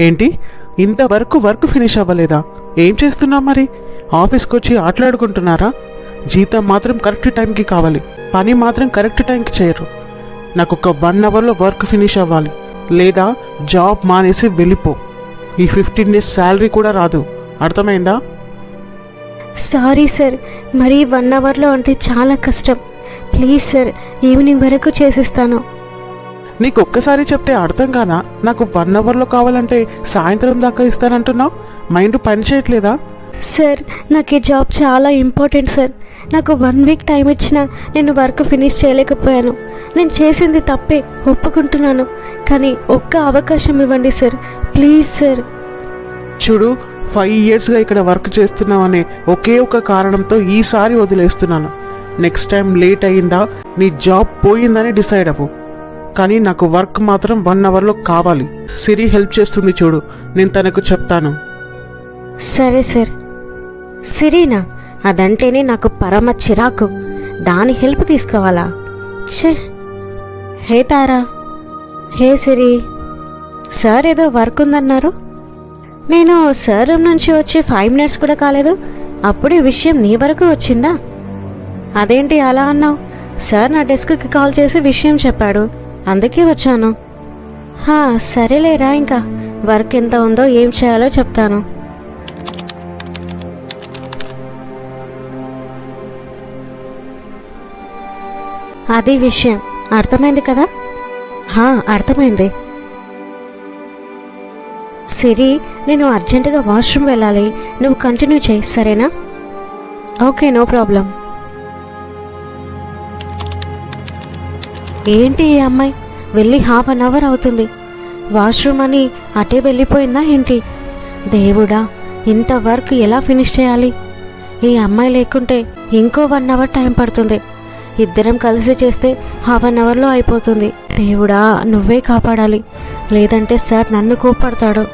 ఏంటి? ఇంతవరకు work finish అవ్వలేదా? ఏం చేస్తున్నావు మరి? ఆఫీస్కి వచ్చి ఆటలాడుకుంటున్నారా? జీతం మాత్రం కరెక్ట్ టైంకి కావాలి. పని మాత్రం కరెక్ట్ టైంకి చేయరు. నాకు ఒక వన్ అవర్లో వర్క్ ఫినిష్ అవ్వాలి. లేదా జాబ్ మానేసి వెళ్ళిపో. ఈ ఫిఫ్టీన్ డేస్ శాలరీ కూడా రాదు. అర్థమైందా? Sorry sir. మరీ వన్ అవర్లో అంటే చాలా కష్టం. ప్లీజ్ సార్ ఈవినింగ్ వరకు చేసిస్తాను. నీకు ఒక్కసారి చెప్తే అర్థం కాదా నాకు వన్ అవర్లో కావాలంటే సాయంత్రం దాకా ఇస్తానంటున్నావు? మైండ్ పని చేయట్లేదా? సార్ నాకు ఈ జాబ్ చాలా ఇంపార్టెంట్ సార్. నాకు వన్ వీక్ టైం ఇచ్చినా నేను వర్క్ ఫినిష్ చేయలేకపోయాను. నేను చేసింది తప్పే ఒప్పుకుంటున్నాను. కానీ ఒక్క అవకాశం ఇవ్వండి సార్. Please sir. చూడు ఫైవ్ ఇయర్స్గా ఇక్కడ వర్క్ చేస్తున్నావనే ఒకే ఒక కారణంతో ఈసారి వదిలేస్తున్నాను. నెక్స్ట్ టైం లేట్ అయ్యిందా నీ జాబ్ పోయిందని డిసైడ్ అవ్వు. కానీ నాకు వర్క్ మాత్రం వన్ అవర్లో కావాలి. సిరి హెల్ప్ చేస్తుంది చూడు. నేను తనకు చెప్తాను. సరే సార్. సిరీనా? అదంటేనే నాకు పరమ చిరాకు. దాని హెల్ప్ తీసుకోవాలా? ఛే! హే తారా. హే సిరి. సార్ ఏదో వర్క్ ఉందన్నారు. నేను సార్ రూమ్ నుంచి వచ్చి ఫైవ్ మినిట్స్ కూడా కాలేదు. అప్పుడే విషయం నీ వరకు వచ్చిందా? అదేంటి అలా అన్నావు? సార్ నా డెస్క్కి కాల్ చేసి విషయం చెప్పాడు. అందుకే వచ్చాను. హా సరేలేరా ఇంకా. వర్క్ ఎంత ఉందో ఏం చేయాలో చెప్తాను. అది విషయం. అర్థమైంది కదా? హా అర్థమైంది. సిరి నేను అర్జెంటుగా వాష్రూమ్ వెళ్ళాలి. నువ్వు కంటిన్యూ చేయి సరేనా? Okay no problem. ఏంటి ఈ అమ్మాయి? వెళ్ళి హాఫ్ అన్ అవర్ అవుతుంది. వాష్రూమ్ అని అటే వెళ్ళిపోయిందా ఏంటి? దేవుడా ఇంత వర్క్ ఎలా ఫినిష్ చేయాలి? ఈ అమ్మాయి లేకుంటే ఇంకో వన్ అవర్ టైం పడుతుంది. ఇద్దరం కలిసి చేస్తే హాఫ్ అన్ అవర్లో అయిపోతుంది. దేవుడా నువ్వే కాపాడాలి. లేదంటే సార్ నన్ను కోప్పడతాడు.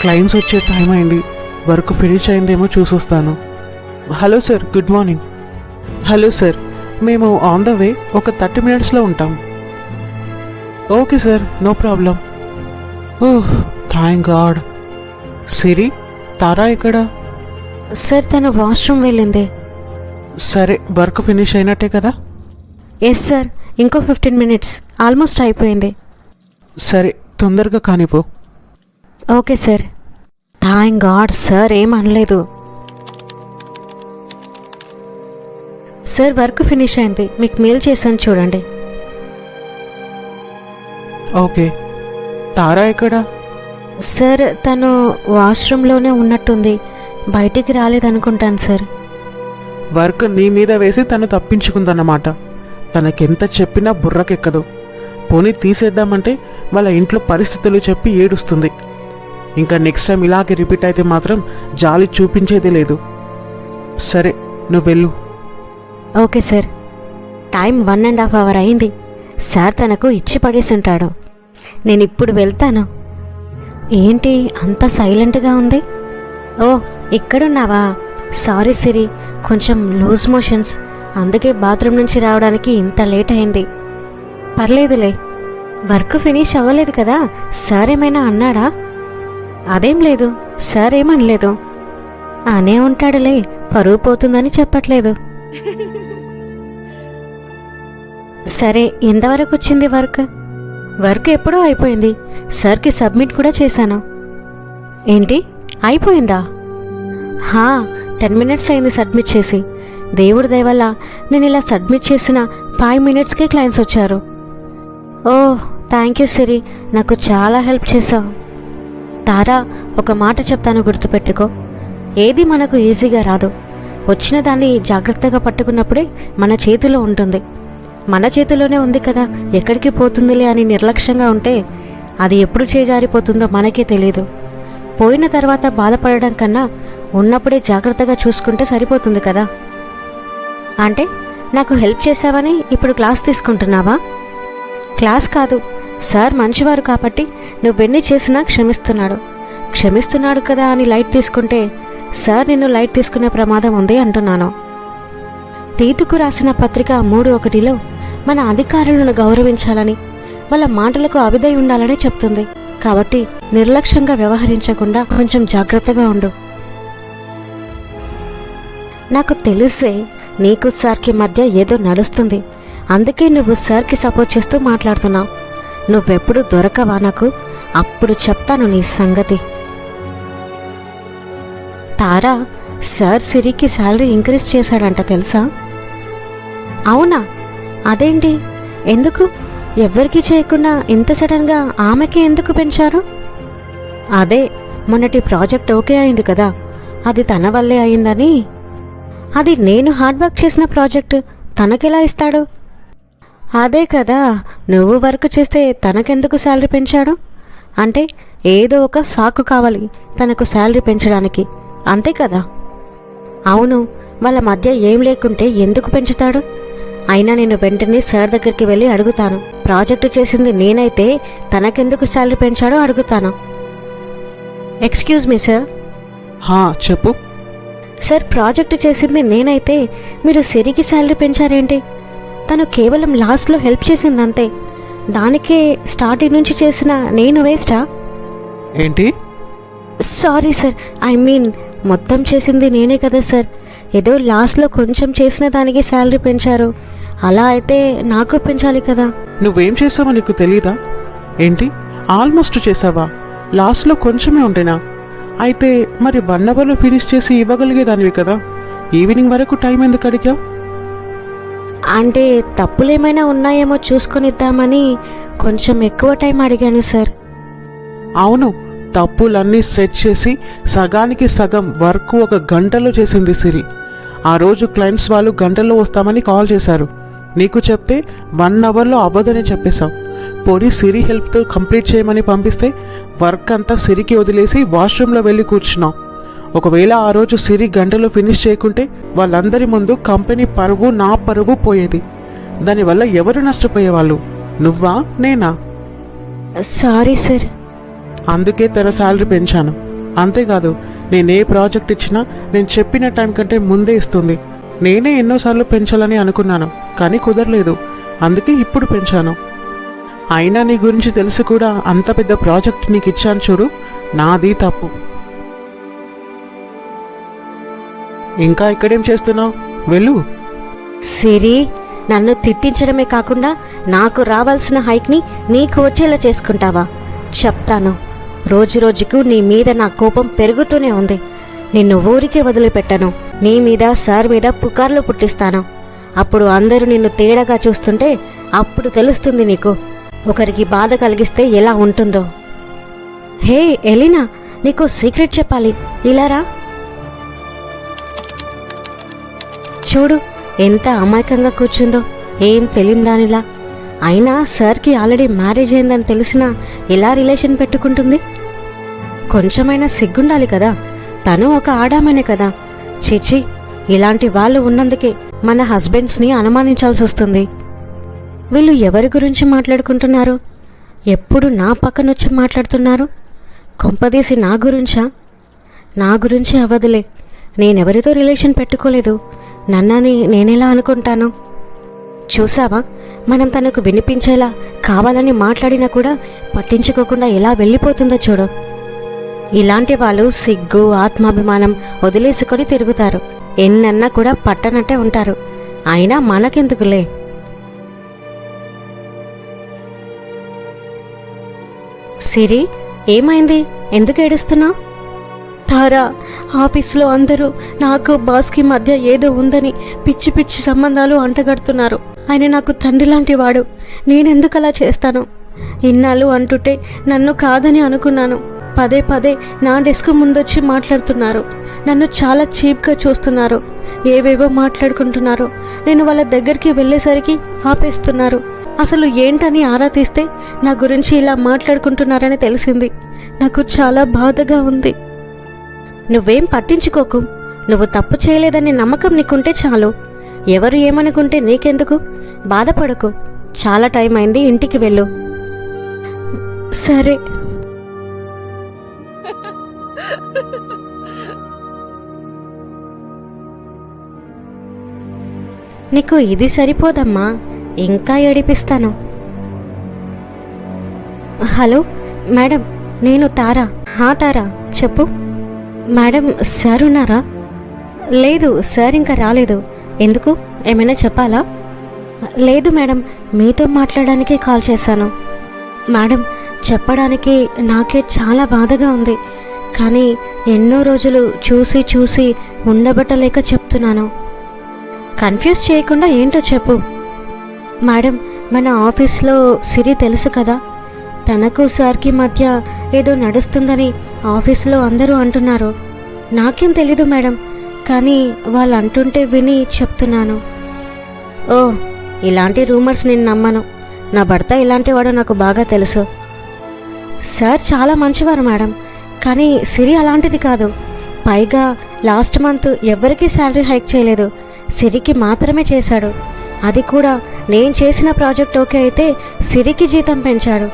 క్లయింట్స్ వచ్చే టైం అయింది. వర్క్ ఫినిష్ అయిందేమో చూసొస్తాను. Hello sir good morning hello sir మేము ఆన్ ద వే ఒక థర్టీ మినిట్స్లో ఉంటాం. Okay sir no problem oh thank God Siri Tara ఇక్కడ సార్ తను వాష్రూమ్ వెళ్ళింది. సరే వర్క్ ఫినిష్ అయినట్టే కదా? ఎస్ సార్ ఇంకో ఫిఫ్టీన్ మినిట్స్ ఆల్మోస్ట్ అయిపోయింది. సరే తొందరగా కానిపో okay sir thank God sir ఏం సార్ వర్క్ ఫినిష్ అయింది. మీకు మెయిల్ చేశాను చూడండి. ఓకే. తారా ఎక్కడ? సార్ తను వాష్రూమ్లోనే ఉన్నట్టుంది. బయటికి రాలేదనుకుంటాను సార్. వర్క్ నీ మీద వేసి తను తప్పించుకుందన్నమాట. తనకెంత చెప్పినా బుర్రకెక్కదు. పోనీ తీసేద్దామంటే వాళ్ళ ఇంట్లో పరిస్థితులు చెప్పి ఏడుస్తుంది. ఇంకా నెక్స్ట్ టైం ఇలాగే రిపీట్ అయితే మాత్రం జాలి చూపించేదే లేదు. సరే నువ్వు వెళ్ళు. Okay sir. Time one and half hour అయింది. సార్ తనకు ఇచ్చి పడేసి ఉంటాడు నేను ఇప్పుడు వెళ్తాను. ఏంటి అంత సైలెంట్గా ఉంది? ఓ ఇక్కడున్నావా సారీ సిరి కొంచెం లూజ్ మోషన్స్. అందుకే బాత్రూమ్ నుంచి రావడానికి ఇంత లేట్ అయింది. పర్లేదులే. వర్క్ ఫినిష్ అవ్వలేదు కదా? సార్ ఏమైనా అన్నాడా? అదేం లేదు. సార్ ఏమనలేదు. అనే ఉంటాడులే. పరువు పోతుందని చెప్పట్లేదు. సరే ఎంతవరకు వచ్చింది వర్క్? వర్క్ ఎప్పుడో అయిపోయింది. సార్కి సబ్మిట్ కూడా చేశాను. ఏంటి? అయిపోయిందా? హా టెన్ మినిట్స్ అయింది సబ్మిట్ చేసి. దేవుడి దయవల్ల నేను ఇలా సబ్మిట్ చేసిన ఫైవ్ మినిట్స్కే క్లయింట్స్ వచ్చారు. ఓ థ్యాంక్ యూ సిరి. నాకు చాలా హెల్ప్ చేశావు. తారా ఒక మాట చెప్తాను గుర్తుపెట్టుకో. ఏది మనకు ఈజీగా రాదు. వచ్చిన దాన్ని జాగ్రత్తగా పట్టుకున్నప్పుడే మన చేతిలో ఉంటుంది. మన చేతిలోనే ఉంది కదా ఎక్కడికి పోతుందిలే అని నిర్లక్ష్యంగా ఉంటే అది ఎప్పుడు చేజారిపోతుందో మనకే తెలియదు పోయిన తర్వాత బాధపడడం కన్నా ఉన్నప్పుడే జాగ్రత్తగా చూసుకుంటే సరిపోతుంది కదా. అంటే నాకు హెల్ప్ చేశావని ఇప్పుడు క్లాస్ తీసుకుంటున్నావా? క్లాస్ కాదు సార్ మంచివారు కాబట్టి నువ్వెన్ని చేసినా క్షమిస్తున్నాడు. క్షమిస్తున్నాడు కదా అని లైట్ తీసుకుంటే సార్ నిన్ను లైట్ తీసుకునే ప్రమాదం ఉంది అంటున్నాను. తీతుకు రాసిన పత్రిక మూడు ఒకటిలో మన అధికారులను గౌరవించాలని వాళ్ళ మాటలకు అవిదై ఉండాలని చెప్తుంది. కాబట్టి నిర్లక్ష్యంగా వ్యవహరించకుండా కొంచెం జాగ్రత్తగా ఉండు. నాకు తెలిసే నీకు సార్కి మధ్య ఏదో నడుస్తుంది. అందుకే నువ్వు సార్కి సపోర్ట్ చేస్తూ మాట్లాడుతున్నావు. నువ్వెప్పుడు దొరకవా నాకు? అప్పుడు చెప్తాను నీ సంగతి. తారా సార్ సిరికి శాలరీ ఇంక్రీజ్ చేశాడంట తెలుసా? అవునా? అదేంటి? ఎందుకు? ఎవ్వరికీ చేయకుండా ఇంత సడన్గా ఆమెకి ఎందుకు పెంచారు? అదే మొన్నటి ప్రాజెక్ట్ ఓకే అయింది కదా. అది తన వల్లే అయిందని. అది నేను హార్డ్ వర్క్ చేసిన ప్రాజెక్ట్. తనకెలా ఇస్తాడు? అదే కదా నువ్వు వర్క్ చేస్తే తనకెందుకు శాలరీ పెంచాడు? అంటే ఏదో ఒక సాకు కావాలి తనకు శాలరీ పెంచడానికి. అంతే కదా? అవును వాళ్ళ మధ్య ఏం లేకుంటే ఎందుకు పెంచుతాడు? అయినా నేను వెంటనే సార్ దగ్గరికి వెళ్ళి అడుగుతాను. ప్రాజెక్టు చేసింది నేనైతే తనకెందుకు శాలరీ పెంచాడో అడుగుతాను. Excuse me sir. హా చెప్పు. సార్ ప్రాజెక్టు చేసింది నేనైతే మీరు సిరికి శాలరీ పెంచారేంటి? తను కేవలం లాస్ట్లో హెల్ప్ చేసిందంతే. దానికే స్టార్టింగ్ నుంచి చేసిన నేను వేస్టా? ఏంటి? Sorry sir. ఐ మీన్ మొత్తం చేసింది నేనే కదా సార్. ఏదో లాస్ట్లో కొంచెం చేసిన దానికి శాలరీ పెంచారు. అలా అయితే నాకు పెంచాలి కదా. నువ్వేం చేసావో నీకు తెలీదా? ఏంటి? ఆల్మోస్ట్ చేసావా? లాస్ట్లో కొంచెమే ఉండేనా? అయితే మరి వన్ అవర్లో ఫినిష్ చేసి ఇవ్వగలిగేదానివి కదా. ఈవినింగ్ వరకు టైం ఎందుకు అడిగావు? అంటే తప్పులేమైనా ఉన్నాయేమో చూసుకొనిద్దామని కొంచెం ఎక్కువ టైం అడిగాను సార్. అవును. తప్పులన్నీ సెట్ చేసి సగానికి సగం వర్క్ ఒక గంటలో చేసింది సిరి. ఆ రోజు క్లయింట్స్ వాళ్ళు గంటలో వస్తామని కాల్ చేశారు. నీకు చెప్తే వన్ అవర్లో అవ్వదని చెప్పేశావు పోనీ సిరి హెల్ప్తో కంప్లీట్ చేయమని పంపిస్తే వర్క్ అంతా సిరికి వదిలేసి వాష్రూమ్లో వెళ్ళి కూర్చున్నావు ఒకవేళ ఆ రోజు సిరి గంటలో ఫినిష్ చేయకుంటే వాళ్ళందరి ముందు కంపెనీ పరువు నా పరువు పోయేది. దానివల్ల ఎవరు నష్టపోయేవాళ్ళు? నువ్వా? నేనా? Sorry sir. అందుకే తన శాలరీ పెంచాను. అంతేకాదు నేను ఏ ప్రాజెక్ట్ ఇచ్చినా నేను చెప్పిన టైం కంటే ముందే ఇస్తుంది. నేనే ఎన్నోసార్లు పెంచాలని అనుకున్నాను కానీ కుదరలేదు. అందుకే ఇప్పుడు పెంచాను. అయినా నీ గురించి తెలిసి కూడా అంత పెద్ద ప్రాజెక్ట్ నీకు ఇచ్చాను చూడు నాది తప్పు. ఇంకా ఇక్కడేం చేస్తున్నావు? వెళ్ళు. సిరి నన్ను తిట్టించడమే కాకుండా నాకు రావాల్సిన హైక్ని నీకు వచ్చేలా చేసుకుంటావా? చెప్తాను. రోజు రోజుకు నీ మీద నా కోపం పెరుగుతూనే ఉంది. నిన్ను ఊరికే వదిలిపెట్టను. నీ మీద సార్ మీద పుకార్లు పుట్టిస్తాను. అప్పుడు అందరూ నిన్ను తేడాగా చూస్తుంటే అప్పుడు తెలుస్తుంది నీకు. ఒకరికి బాధ కలిగిస్తే ఎలా ఉంటుందో. హే ఎలినా నీకు సీక్రెట్ చెప్పాలి. ఇలారా చూడు ఎంత అమాయకంగా కూర్చుందో. ఏం తెలియదానిలా అయినా సార్కి ఆల్రెడీ మ్యారేజ్ అయిందని తెలిసినా ఎలా రిలేషన్ పెట్టుకుంటుంది? కొంచెమైనా సిగ్గుండాలి కదా. తను ఒక ఆడామనే కదా. చిచి ఇలాంటి వాళ్ళు ఉన్నందుకే మన హస్బెండ్స్ని అనుమానించాల్సి వస్తుంది. వీళ్ళు ఎవరి గురించి మాట్లాడుకుంటున్నారు? ఎప్పుడు నా పక్కనొచ్చి మాట్లాడుతున్నారు? కొంపదీసి నా గురించా? నా గురించి అవదులే నేనెవరితో రిలేషన్ పెట్టుకోలేదు. నన్నని నేనెలా అనుకుంటాను? చూసావా మనం తనకు వినిపించేలా కావాలని మాట్లాడినా కూడా పట్టించుకోకుండా ఎలా వెళ్ళిపోతుందో చూడు. ఇలాంటి వాళ్ళు సిగ్గు ఆత్మాభిమానం వదిలేసుకొని తిరుగుతారు. ఎన్నన్నా కూడా పట్టనట్టే ఉంటారు. అయినా మనకెందుకులే? సిరి ఏమైంది? ఎందుకు ఏడుస్తున్నావు తారా ఆఫీసులో అందరూ నాకు బాస్కి మధ్య ఏదో ఉందని పిచ్చి పిచ్చి సంబంధాలు అంటగడుతున్నారు. ఆయన నాకు తండ్రి లాంటి వాడు. నేనెందుకు అలా చేస్తాను? ఇన్నాళ్ళు అంటుంటే నన్ను కాదని అనుకున్నాను. పదే పదే నా డెస్క్ ముందొచ్చి మాట్లాడుతున్నారు. నన్ను చాలా చీప్గా చూస్తున్నారు. ఏవేవో మాట్లాడుకుంటున్నారు. నేను వాళ్ళ దగ్గరికి వెళ్ళేసరికి ఆపేస్తున్నారు. అసలు ఏంటని ఆరా తీస్తే నా గురించి ఇలా మాట్లాడుకుంటున్నారని తెలిసింది. నాకు చాలా బాధగా ఉంది. నువ్వేం పట్టించుకోకు. నువ్వు తప్పు చేయలేదనే నమ్మకం నీకుంటే చాలు. ఎవరు ఏమనుకుంటే నీకెందుకు? బాధపడకు. చాలా టైం అయింది ఇంటికి వెళ్ళు. సరే. నీకు ఇది సరిపోదమ్మా ఇంకా ఏడిపిస్తాను. హలో మేడం నేను తారా. హా తారా చెప్పు. మేడం సార్ ఉన్నారా? లేదు సార్ ఇంకా రాలేదు. ఎందుకు? ఏమైనా చెప్పాలా? లేదు మేడం మీతో మాట్లాడడానికి కాల్ చేశాను. మేడం చెప్పడానికి నాకే చాలా బాధగా ఉంది. కానీ ఎన్నో రోజులు చూసి చూసి ఉండబట్టలేక చెప్తున్నాను. కన్ఫ్యూజ్ చేయకుండా ఏంటో చెప్పు. మేడం మన ఆఫీస్లో సిరి తెలుసు కదా? తనకు సార్కి మధ్య ఏదో నడుస్తుందని ఆఫీస్లో అందరూ అంటున్నారు. నాకేం తెలీదు మేడం. కానీ వాళ్ళు అంటుంటే విని చెప్తున్నాను. ఓ ఇలాంటి రూమర్స్ నేను నమ్మను. నా భర్త ఇలాంటి వాడు నాకు బాగా తెలుసు. సార్ చాలా మంచివారు మేడం. కానీ సిరి అలాంటిది కాదు. పైగా లాస్ట్ మంత్ ఎవ్వరికీ శాలరీ హైక్ చేయలేదు. సిరికి మాత్రమే చేశాడు. అది కూడా నేను చేసిన ప్రాజెక్ట్ ఓకే అయితే సిరికి జీతం పెంచాడు.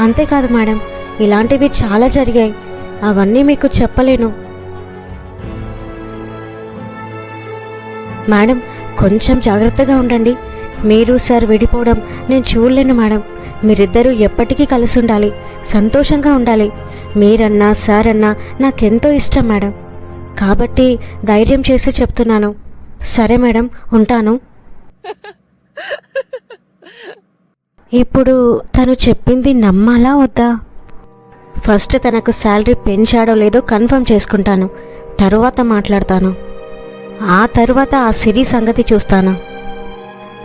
అంతేకాదు మేడం ఇలాంటివి చాలా జరిగాయి. అవన్నీ మీకు చెప్పలేను. మేడం కొంచెం జాగ్రత్తగా ఉండండి. మీరు సార్ విడిపోవడం నేను చూడలేను మేడం. మీరిద్దరూ ఎప్పటికీ కలిసి ఉండాలి సంతోషంగా ఉండాలి. మీరన్నా సార్ అన్నా నాకెంతో ఇష్టం మేడం. కాబట్టి ధైర్యం చేసి చెప్తున్నాను. సరే మేడం ఉంటాను. ఇప్పుడు తను చెప్పింది నమ్మాలా వద్దా? ఫస్ట్ తనకు శాలరీ పెంచాడో లేదో కన్ఫర్మ్ చేసుకుంటాను. తరువాత మాట్లాడతాను. ఆ తరువాత ఆ సిరి సంగతి చూస్తాను.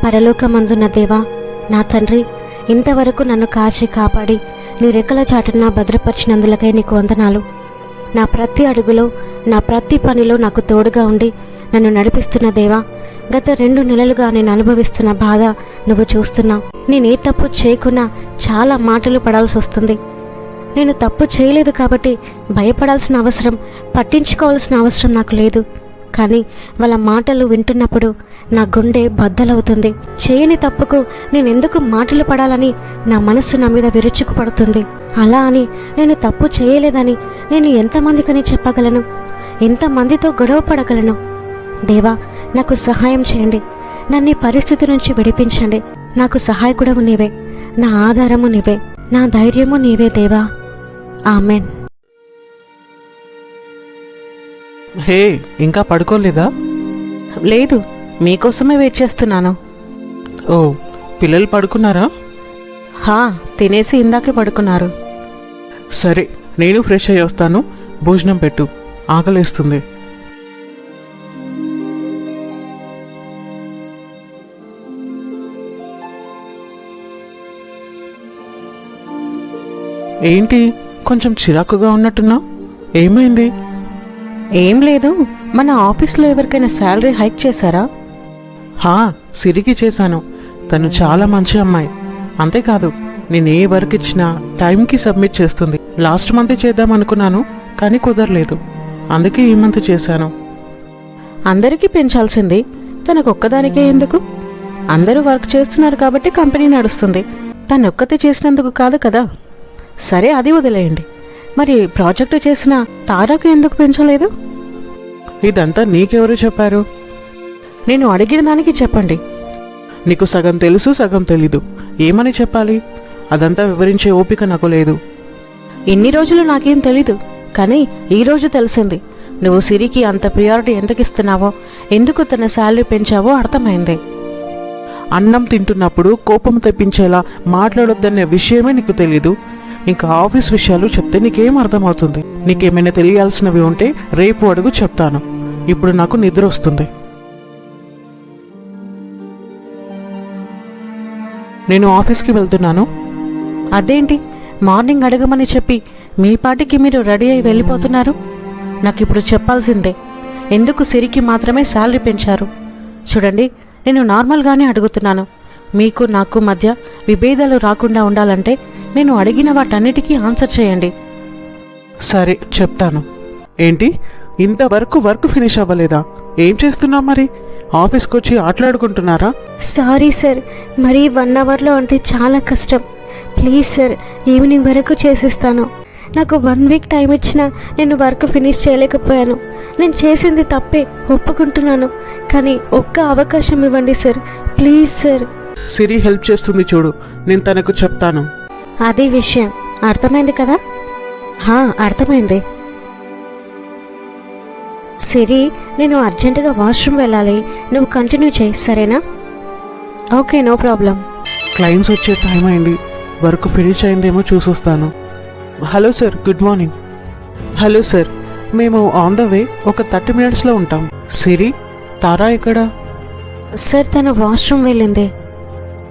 పరలోకమందున్న దేవా నా తండ్రి ఇంతవరకు నన్ను కాచి కాపాడి నీ రెక్కల చాటున భద్రపరిచినందులకై నీకు వందనాలు. నా ప్రతి అడుగులో నా ప్రతి పనిలో నాకు తోడుగా ఉండి నన్ను నడిపిస్తున్న దేవా గత రెండు నెలలుగా నేను అనుభవిస్తున్న బాధ నువ్వు చూస్తున్నావు నేనే తప్పు చేయకున్నా చాలా మాటలు పడాల్సి వస్తుంది. నేను తప్పు చేయలేదు కాబట్టి భయపడాల్సిన అవసరం పట్టించుకోవాల్సిన అవసరం నాకు లేదు. కానీ వాళ్ళ మాటలు వింటున్నప్పుడు నా గుండె బద్దలవుతుంది. చేయని తప్పుకు నేను ఎందుకు మాటలు పడాలని నా మనస్సు నా మీద విరుచుకుపడుతుంది. అలా అని నేను తప్పు చేయలేదని నేను ఎంతమందికని చెప్పగలను? ఎంతమందితో గొడవ పడగలను? దేవా నాకు సహాయం చేయండి. నన్ను పరిస్థితి నుంచి విడిపించండి. నాకు సహాయకుడవు నీవే. నా ఆధారము నీవే. నా ధైర్యము నీవే దేవా. ఆమెన్. హే ఇంకా పడుకోలేదా? లేదు మీకోసమే వెయిట్ చేస్తున్నాను. ఓ పిల్లలు పడుకున్నారా? హా తినేసి ఇందాకే పడుకున్నారు. సరే నేను ఫ్రెష్ అయ్యి వస్తాను. భోజనం పెట్టు ఆకలేస్తుంది. ఏంటి కొంచెం చిరాకుగా ఉన్నట్టున్నా? ఏమైంది? ఏం లేదు. మన ఆఫీస్లో ఎవరికైనా శాలరీ హైక్ చేశారా? హా సిరికి చేశాను. తను చాలా మంచి అమ్మాయి. అంతేకాదు నేను ఏ వర్క్ ఇచ్చినా టైంకి సబ్మిట్ చేస్తుంది. లాస్ట్ మంత్ చేద్దాం అనుకున్నాను కానీ కుదరలేదు. అందుకే ఈ మంత్ చేశాను. అందరికీ పెంచాల్సింది. తనకు ఒక్కదానికే ఎందుకు? అందరూ వర్క్ చేస్తున్నారు కాబట్టి కంపెనీ నడుస్తుంది. తను ఒక్కతే చేసినందుకు కాదు కదా? సరే అది వదిలేయండి. మరి ప్రాజెక్టు చేసిన తారాకు ఎందుకు పెంచలేదు? ఇదంతా నీకెవరు చెప్పారు? నేను అడిగిన దానికి చెప్పండి. నీకు సగం తెలుసు సగం తెలీదు. ఏమని చెప్పాలి? అదంతా వివరించే ఓపిక నాకు లేదు. ఇన్ని రోజులు నాకేం తెలీదు కానీ ఈ రోజు తెలిసింది. నువ్వు సిరికి అంత ప్రియారిటీ ఎందుకు ఇస్తున్నావో ఎందుకు తన శాలరీ పెంచావో అర్థమైంది. అన్నం తింటున్నప్పుడు కోపం తెప్పించేలా మాట్లాడొద్దనే విషయమే నీకు తెలీదు. ఇంకా ఆఫీస్ విషయాలు చెప్తే నీకేం అర్థమవుతుంది? నీకేమైనా తెలియాల్సినవి ఉంటే రేపు అడుగు చెప్తాను. ఇప్పుడు నాకు నిద్ర వస్తుంది. నేను ఆఫీస్కి వెళ్తున్నాను. అదేంటి? మార్నింగ్ అడగమని చెప్పి మీ పాటికి మీరు రెడీ అయి వెళ్ళిపోతున్నారు? నాకు ఇప్పుడు చెప్పాల్సిందే. ఎందుకు సిరికి మాత్రమే శాలరీ పెంచారు? చూడండి నేను నార్మల్గానే అడుగుతున్నాను. మీకు నాకు మధ్య విభేదాలు రాకుండా ఉండాలంటే నేను అడిగిన వాటన్నిటికీ ఆన్సర్ చేయండి. సరే చెప్తాను. ఏంటి? ఇంతవరకు వర్క్ ఫినిష్ అవ్వలేదా? ఏం చేస్తున్నావు మరి? ఆఫీస్కి వచ్చి ఆటలాడుకుంటున్నారా? సారీ సార్ మరీ వన్ అవర్లో అంటే చాలా కష్టం. ప్లీజ్ సార్ ఈవినింగ్ వరకు చేసిస్తాను. నాకు వన్ వీక్ టైం ఇచ్చినా నేను వర్క్ ఫినిష్ చేయలేకపోయాను. నేను చేసింది తప్పే ఒప్పుకుంటున్నాను. కానీ ఒక్క అవకాశం ఇవ్వండి sir please sir. Siri help చేస్తుంది చూడు నేను తనకు చెప్తాను. అది విషయం. అర్థమైంది కదా? హా అర్థమైంది. సిరి నేను అర్జెంటుగా వాష్రూమ్ వెళ్ళాలి. నువ్వు కంటిన్యూ చేయి సరేనా? Okay no problem. క్లయింట్స్ వచ్చే టైం అయింది. వర్క్ ఫినిష్ అయిందేమో చూసొస్తాను. Hello sir good morning. Hello sir మేము ఆన్ ద వే ఒక థర్టీ మినిట్స్లో ఉంటాం. సిరి తారా ఎక్కడ? సార్ తను వాష్రూమ్ వెళ్ళింది.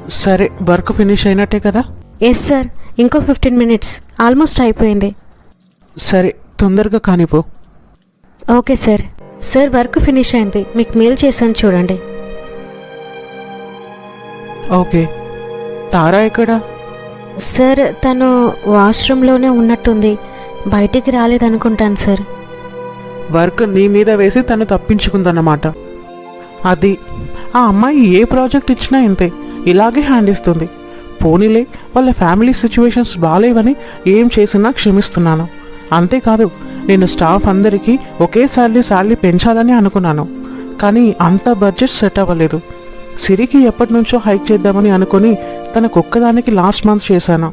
సరే వర్క్ ఫినిష్ అయినట్టే కదా? ఎస్ సార్ ఇంకో ఫిఫ్టీన్ మినిట్స్ ఆల్మోస్ట్ అయిపోయింది. సరే తొందరగా కానిపో. Okay sir sir work finish అయింది. మీకు మెయిల్ చేశాను చూడండి. ఓకే తారా ఎక్కడ? సార్ తను వాష్రూమ్లోనే ఉన్నట్టుంది. బయటికి రాలేదనుకుంటాను సార్ వర్క్ నీ మీద వేసి తను తప్పించుకుందన్నమాట. అది ఆ అమ్మాయి ఏ ప్రాజెక్ట్ ఇచ్చినా ఇంతే. ఇలాగే హ్యాండ్ ఇస్తుంది. పోనీలే వాళ్ళ ఫ్యామిలీ సిచ్యువేషన్స్ బాగాలేవని ఏం చేసినా క్షమిస్తున్నాను. అంతేకాదు నేను స్టాఫ్ అందరికీ ఒకేసారి శాలరీ శాలరీ పెంచాలని అనుకున్నాను. కానీ అంత బడ్జెట్ సెట్ అవ్వలేదు. సిరికి ఎప్పటి నుంచో హైక్ చేద్దామని అనుకుని తనకు ఒక్కదానికి లాస్ట్ మంత్ చేశాను.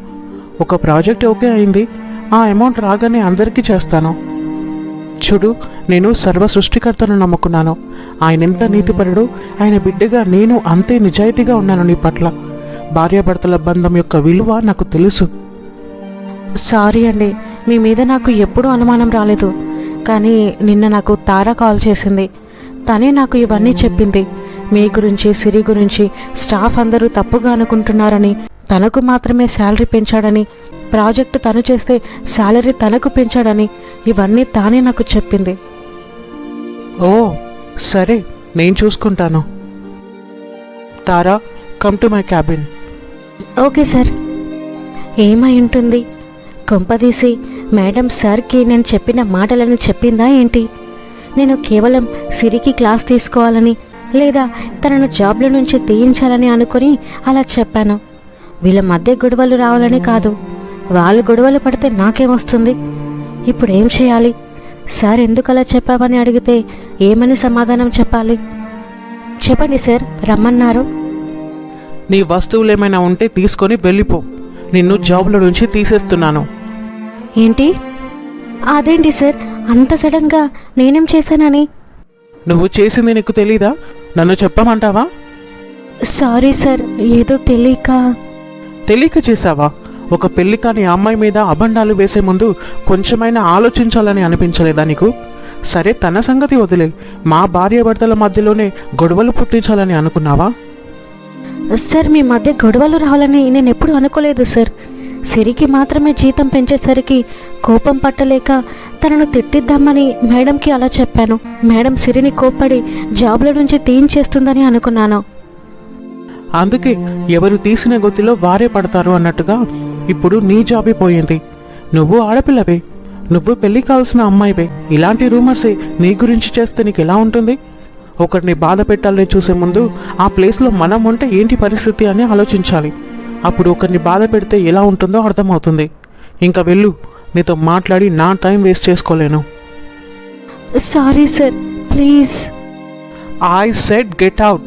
ఒక ప్రాజెక్ట్ ఓకే అయింది ఆ అమౌంట్ రాగానే అందరికీ చేస్తాను. చూడు నేను సర్వ సృష్టికర్తను నమ్ముకున్నాను. ఆయన ఎంత నీతిపరుడు ఆయన బిడ్డగా నేను అంతే నిజాయితీగా ఉన్నాను నీ పట్ల. భార్యాభర్తల బంధం యొక్క విలువ నాకు తెలుసు. సారీ అండి మీ మీద నాకు ఎప్పుడూ అనుమానం రాలేదు. కానీ నిన్న నాకు తార కాల్ చేసింది. తనే నాకు ఇవన్నీ చెప్పింది. మీ గురించి సిరి గురించి స్టాఫ్ అందరూ తప్పుగా అనుకుంటున్నారని తనకు మాత్రమే శాలరీ పెంచాడని ప్రాజెక్టు తను చేస్తే శాలరీ తనకు పెంచాడని ఇవన్నీ తానే నాకు చెప్పింది. ఓ సరే నేను చూసుకుంటాను. Tara come to my cabin okay sir. ఏమై ఉంటుంది? కొంపదీసి మేడం సార్కి నేను చెప్పిన మాటలను చెప్పిందా ఏంటి? నేను కేవలం సిరికి క్లాస్ తీసుకోవాలని లేదా తనను జాబ్ల నుంచి తీయించాలని అనుకుని అలా చెప్పాను. వీళ్ళ మధ్య గొడవలు రావాలని కాదు. వాళ్ళు గొడవలు పడితే నాకేమొస్తుంది ఇప్పుడు ఏం చేయాలి? సార్ ఎందుకు అలా చెప్పామని అడిగితే ఏమని సమాధానం చెప్పాలి? చెప్పండి సార్ రమ్మన్నారు. నీ వస్తువులు ఏమైనా ఉంటే తీసుకొని వెళ్ళిపో. నిన్ను జాబ్లో నుంచి తీసేస్తున్నాను. ఏంటి? అదేంటి సార్? అంత సడన్గా నేనేం చేశానని? నువ్వు చేసింది నీకు తెలీదా? నన్ను చెప్పమంటావా? సారీ సార్ ఏదో తెలియక. తెలియక చేసావా ఒక పెళ్ళి కాని అమ్మాయి మీద అబండాలు వేసే ముందు కొంచెమైనా ఆలోచించాలని అనిపించలేదా నీకు? సరే తన సంగతి వదిలే. మా భార్యాభర్తల మధ్యలోనే గొడవలు పుట్టించాలని అనుకున్నావా? సార్ మీ మధ్య గొడవలు రావాలని నేను ఎప్పుడు అనుకోలేదు సార్. సిరికి మాత్రమే జీతం పెంచేసరికి కోపం పట్టలేక తనను తిట్టిద్దామని మేడంకి అలా చెప్పాను. మేడం సిరిని కోప్పడి జాబ్ల నుంచి తీయించేస్తుందని అనుకున్నాను. అందుకే ఎవరు తీసిన గొత్తిలో వారే పడతారు అన్నట్టుగా ఇప్పుడు నీ జాబే పోయింది. నువ్వు ఆడపిల్లవే. నువ్వు పెళ్ళి కావాల్సిన అమ్మాయివే. ఇలాంటి రూమర్సే నీ గురించి చేస్తే నీకు ఎలా ఉంటుంది? ఒకరిని బాధ పెట్టాలని చూసే ముందు ఆ ప్లేస్లో మనం ఉంటే ఏంటి పరిస్థితి అని ఆలోచించాలి. అప్పుడు ఒకరిని బాధ పెడితే ఎలా ఉంటుందో అర్థమవుతుంది. ఇంకా వెళ్ళు నీతో మాట్లాడి నా టైం వేస్ట్ చేసుకోలేను. Sorry sir please. I said get out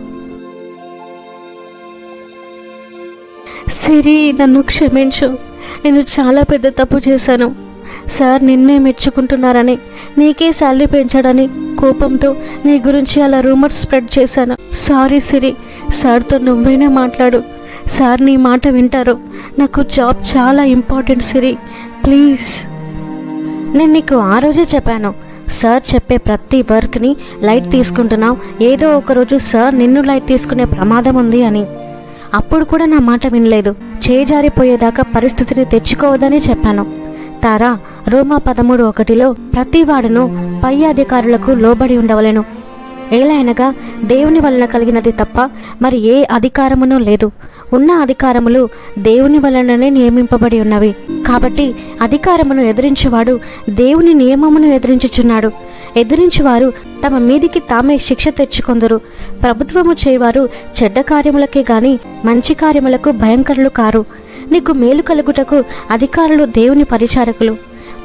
Siri నన్ను క్షమించు. నేను చాలా పెద్ద తప్పు చేశాను. సార్ నిన్నే మెచ్చుకుంటున్నారని నీకే శాలరీ పెంచాడని కోపంతో నీ గురించి అలా రూమర్స్ స్ప్రెడ్ చేశాను. సారీ సిరి సార్తో నువ్వైనా మాట్లాడు. సార్ నీ మాట వింటారు. నాకు జాబ్ చాలా ఇంపార్టెంట్ సిరి ప్లీజ్. నేను నీకు ఆ రోజే చెప్పాను. సార్ చెప్పే ప్రతి వర్క్ని లైట్ తీసుకుంటున్నావు. ఏదో ఒకరోజు సార్ నిన్ను లైట్ తీసుకునే ప్రమాదం ఉంది అని. అప్పుడు కూడా నా మాట వినలేదు. చేజారిపోయేదాకా పరిస్థితిని తెచ్చుకోవద్దని చెప్పాను. తారా రోమా పదమూడు ఒకటిలో ప్రతివాడును పై అధికారులకు లోబడి ఉండవలెను. ఏలైనగా దేవుని వలన కలిగినది తప్ప మరి ఏ అధికారమునూ లేదు. ఉన్న అధికారములు దేవుని వలననే నియమింపబడి ఉన్నవి. కాబట్టి అధికారమును ఎదిరించేవాడు దేవుని నియమమును ఎదిరించుచున్నాడు. ఎదిరించేవారు తమ మీదికి తామే శిక్ష తెచ్చుకొందరు. ప్రభుత్వము చేయవారు చెడ్డ కార్యములకే గాని మంచి కార్యములకు భయంకరులు కారు. నీకు మేలు కలుగుటకు అధికారులు దేవుని పరిచారకులు.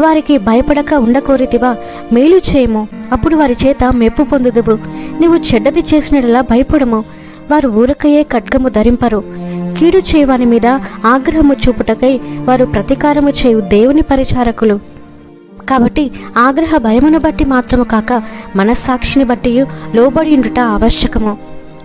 వారికి భయపడక ఉండకోరితివా మేలు చేయము. అప్పుడు వారి చేత మెప్పు పొందుదువు. నీవు చెడ్డది చేసినలా భయపడము. వారు ఊరకయే ఖడ్గము ధరింపరు. కీడు చేయవాని మీద ఆగ్రహము చూపుటకై వారు ప్రతీకారము చేయు దేవుని పరిచారకులు. కాబట్టి ఆగ్రహ భయమును బట్టి మాత్రము కాక మనస్సాక్షిని బట్టి లోబడి ఉండుట ఆవశ్యకము.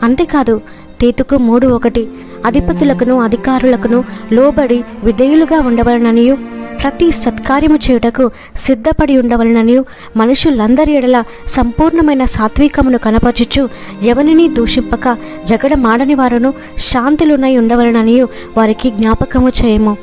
అంతేకాదు తీతుకు మూడు ఒకటి అధిపతులకును అధికారులకును లోబడి విధేయులుగా ఉండవలననియు ప్రతి సత్కార్యము చేయుటకు సిద్ధపడి ఉండవలననియు మనుషులందరి ఎడల సంపూర్ణమైన సాత్వికమును కనపరచుచు ఎవరిని దూషింపక జగడ మాడని వారును శాంతులునై ఉండవలననియు వారికి జ్ఞాపకము చేయము.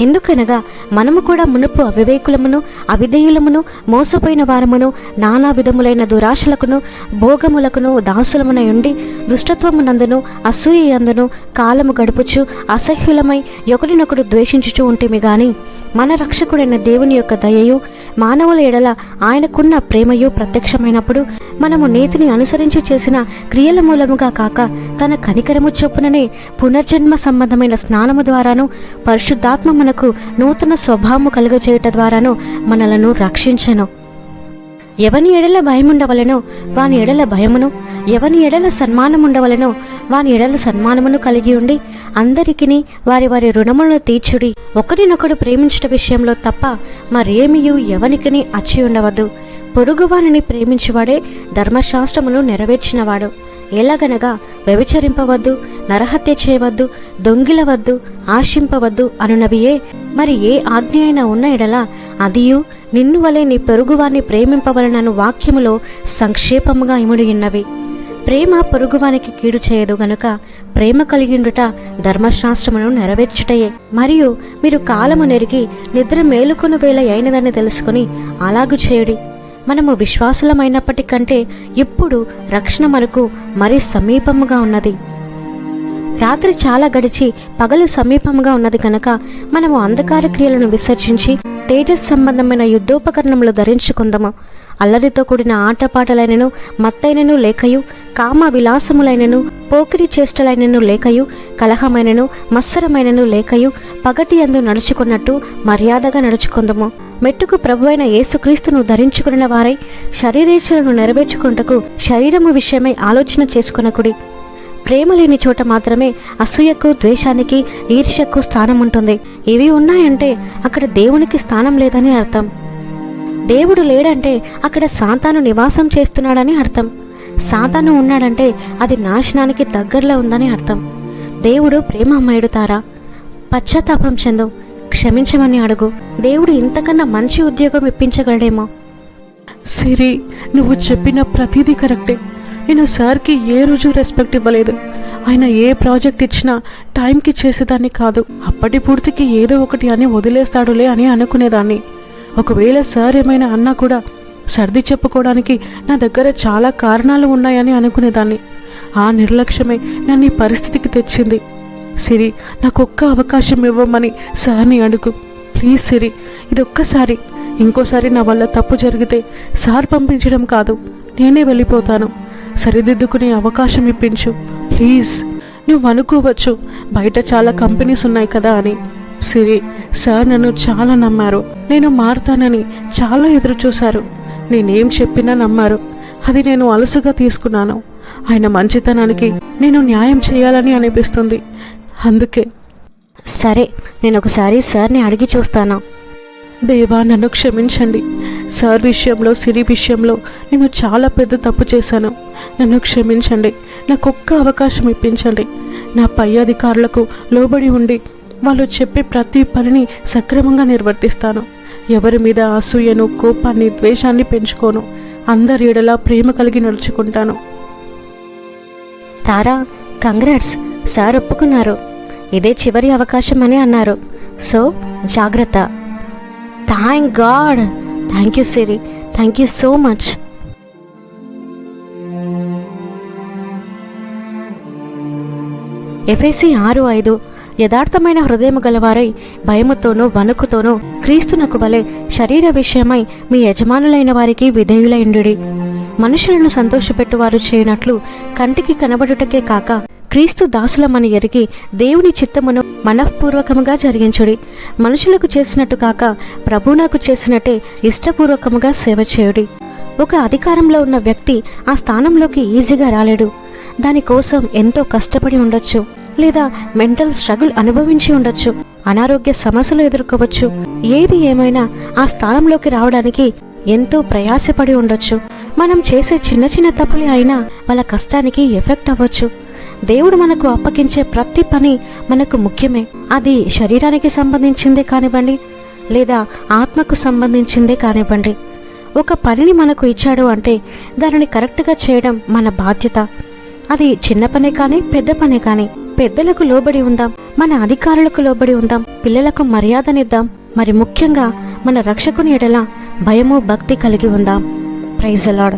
ఎందుకనగా మనము కూడా మునుపు అవివేకులమును అవిధేయులమును మోసపోయిన వారమును నానా విధములైన దురాశలకును భోగములకును దాసులమునై ఉండి దుష్టత్వమునందును అసూయందును కాలము గడుపుచు అసహ్యులమై ఒకరినొకడు ద్వేషించుచూ ఉంటేమి గాని మన రక్షకుడైన దేవుని యొక్క దయయు మానవుల ఎడల ఆయనకున్న ప్రేమయు ప్రత్యక్షమైనప్పుడు మనము నీతిని అనుసరించి చేసిన క్రియల మూలముగా కాక తన కనికరము చొప్పుననే పునర్జన్మ సంబంధమైన స్నానము ద్వారాను పరిశుద్ధాత్మ మనకు నూతన స్వభావము కలుగజేయుట ద్వారాను మనలను రక్షించెను. ఎవని ఎడల భయముండవలెనో వాని ఎడల భయమును ఎవని ఎడల సన్మానముండవలెనో వాని ఎడల సన్మానమును కలిగి ఉండి అందరికిని వారి వారి రుణములను తీర్చుడి. ఒకరినొకడు ప్రేమించట విషయంలో తప్ప మరేమియు ఎవనికిని అచ్చి ఉండవద్దు. పొరుగువారిని ప్రేమించువాడే ధర్మశాస్త్రమును నెరవేర్చినవాడు. ఎలాగనగా వ్యభిచరింపవద్దు నరహత్య చేయవద్దు దొంగిలవద్దు ఆశింపవద్దు అనునవియే. మరి ఏ ఆజ్ఞ అయినా ఉన్న ఎడల అదియు నిన్ను వలె నీ పొరుగువాన్ని ప్రేమింపవలనను వాక్యములో సంక్షేపముగా ఇముడిగిన్నవి ప్రేమ పొరుగువానికి కీడు చేయదు గనుక ప్రేమ కలిగిండుట ధర్మశాస్త్రమును నెరవేర్చుటయే. మరియు మీరు కాలము నెరిగి నిద్ర మేలుకొను వేళ అయినదని తెలుసుకుని అలాగు చేయుడి. మనము విశ్వాసులమైనప్పటికంటే ఇప్పుడు రక్షణ మనకు మరి సమీపముగా ఉన్నది. రాత్రి చాలా గడిచి పగలు సమీపంగా ఉన్నది కనుక మనము అంధకార క్రియలను విసర్జించి తేజస్ సంబంధమైన యుద్ధోపకరణములు ధరించుకుందము. అల్లరితో కూడిన ఆటపాటలైనను మత్తైనను లేకయు కామ విలాసములైనను పోకిరి చేష్టలైనను లేకయు కలహమైనను మత్సరమైనను లేకయు పగటి అందు నడుచుకున్నట్టు మర్యాదగా నడుచుకుందము. మెట్టుకు ప్రభువైన యేసుక్రీస్తును ధరించుకున్న వారై శరీరేచ్ఛలను నెరవేర్చుకుంటకు శరీరము విషయమై ఆలోచన చేసుకునకుడి. ప్రేమ లేని చోట మాత్రమే అసూయకు ద్వేషానికి ఈర్ష్యకు స్థానం ఉంటుంది. ఇవి ఉన్నాయంటే అక్కడ దేవునికి స్థానం లేదని అర్థం. దేవుడు లేడంటే అక్కడ సాతాను నివాసం చేస్తున్నాడని అర్థం. సాతాను ఉన్నాడంటే అది నాశనానికి దగ్గరలో ఉందని అర్థం. దేవుడు ప్రేమమయుడు తారా పశ్చాత్తాపం చెందు క్షమించమని అడుగు. దేవుడు ఇంతకన్నా మంచి ఉద్యోగం ఇప్పించగలడేమో? సిరి నువ్వు చెప్పిన ప్రతిదీ కరెక్టే. నేను సార్కి ఏ రోజు రెస్పెక్ట్ ఇవ్వలేదు. ఆయన ఏ ప్రాజెక్ట్ ఇచ్చినా టైంకి చేసేదాన్ని కాదు. అప్పటి పూర్తికి ఏదో ఒకటి అని వదిలేస్తాడులే అని అనుకునేదాన్ని. ఒకవేళ సార్ ఏమైనా అన్నా కూడా సర్ది చెప్పుకోవడానికి నా దగ్గర చాలా కారణాలు ఉన్నాయని అనుకునేదాన్ని. ఆ నిర్లక్ష్యమే నన్ను ఈ పరిస్థితికి తెచ్చింది. సిరి నాకు ఒక్క అవకాశం ఇవ్వమని సార్ని అడుగు. ప్లీజ్ సిరి ఇది ఒక్కసారి ఇంకోసారి నా వల్ల తప్పు జరిగితే సార్ పంపించడం కాదు. నేనే వెళ్ళిపోతాను. సరిదిద్దుకునే అవకాశం ఇప్పించు. ప్లీజ్. నువ్వు అనుకోవచ్చు బయట చాలా కంపెనీస్ ఉన్నాయి కదా అని. సిరి సార్ నన్ను చాలా నమ్మారు. నేను మారుతానని చాలా ఎదురు చూశారు నేనేం చెప్పినా నమ్మారు. అది నేను అలసుగా తీసుకున్నాను. ఆయన మంచితనానికి నేను న్యాయం చేయాలని అనిపిస్తుంది. అందుకే. సరే నేను ఒకసారి సార్ని అడిగి చూస్తాను. దేవా నన్ను క్షమించండి. సార్ విషయంలో సిరి విషయంలో నేను చాలా పెద్ద తప్పు చేశాను. నన్ను క్షమించండి. నాకు ఒక్క అవకాశం ఇప్పించండి. నా పై అధికారులకు లోబడి ఉండి వాళ్ళు చెప్పే ప్రతి పనిని సక్రమంగా నిర్వర్తిస్తాను. ఎవరి మీద అసూయను కోపాన్ని ద్వేషాన్ని పెంచుకోను. అందరి ఎడలా ప్రేమ కలిగి నడుచుకుంటాను. తారా కంగ్రాట్స్. సార్ ఒప్పుకున్నారు. ఇదే చివరి అవకాశం అని అన్నారు. సో జాగ్రత్త. Thank God. Thank you Siri. Thank you so much. FAC ఆరు ఐదు యథార్థమైన హృదయము గలవారై భయముతోనూ వణుకుతోనూ క్రీస్తునకు వలె శరీర విషయమై మీ యజమానులైన వారికి విధేయులైండుడి. మనుషులను సంతోషపెట్టువారు చేయనట్లు కంటికి కనబడుటకే కాక క్రీస్తు దాసులమని ఎరిగి దేవుని చిత్తమును మనఃపూర్వకముగా జరిగించుడి. మనుషులకు చేసినట్టు కాక ప్రభువునకు చేసినట్టే ఇష్టపూర్వకముగా సేవ చేయుడి. ఒక అధికారంలో ఉన్న వ్యక్తి ఆ స్థానంలోకి ఈజీగా రాలేడు. దానికోసం ఎంతో కష్టపడి ఉండొచ్చు. లేదా మెంటల్ స్ట్రగుల్ అనుభవించి ఉండొచ్చు. అనారోగ్య సమస్యలు ఎదుర్కోవచ్చు. ఏది ఏమైనా ఆ స్థానంలోకి రావడానికి ఎంతో ప్రయాసపడి ఉండొచ్చు. మనం చేసే చిన్న చిన్న తప్పులే అయినా వాళ్ళ కష్టానికి ఎఫెక్ట్ అవ్వచ్చు. దేవుడు మనకు అప్పగించే ప్రతి పని మనకు ముఖ్యమే. అది శరీరానికి సంబంధించిందే కానివ్వండి లేదా ఆత్మకు సంబంధించిందే కానివ్వండి. ఒక పనిని మనకు ఇచ్చాడు అంటే దానిని కరెక్ట్గా చేయడం మన బాధ్యత. అది చిన్న పనే కానీ పెద్ద పనే కానీ. పెద్దలకు లోబడి ఉందాం మన అధికారులకు లోబడి ఉందాం పిల్లలకు మర్యాదనిద్దాం. మరి ముఖ్యంగా మన రక్షకుని ఎడల భయము భక్తి కలిగి ఉందాం. ప్రైజ్ అలాడ్